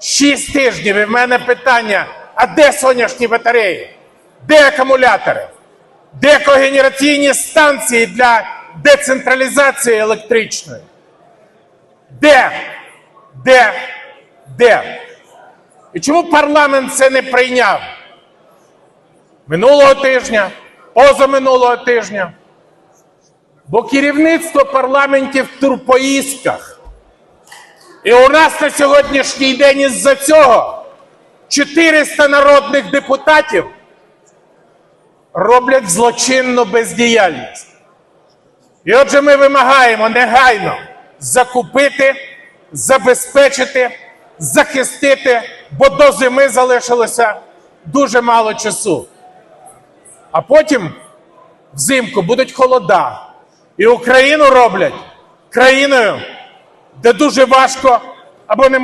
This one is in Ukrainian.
Шість тижнів і в мене питання: а де сонячні батареї? Де акумулятори? Де когенераційні станції для децентралізації електричної? Де? Де? Де? І чому парламент це не прийняв? Минулого тижня, позаминулого тижня. Бо керівництво парламентів в турпоїздках. І у нас на сьогоднішній день із-за цього 400 народних депутатів роблять злочинну бездіяльність. І отже, ми вимагаємо негайно закупити, забезпечити, захистити, бо до зими залишилося дуже мало часу. А потім взимку будуть холода. І Україну роблять країною, де дуже важко або немає.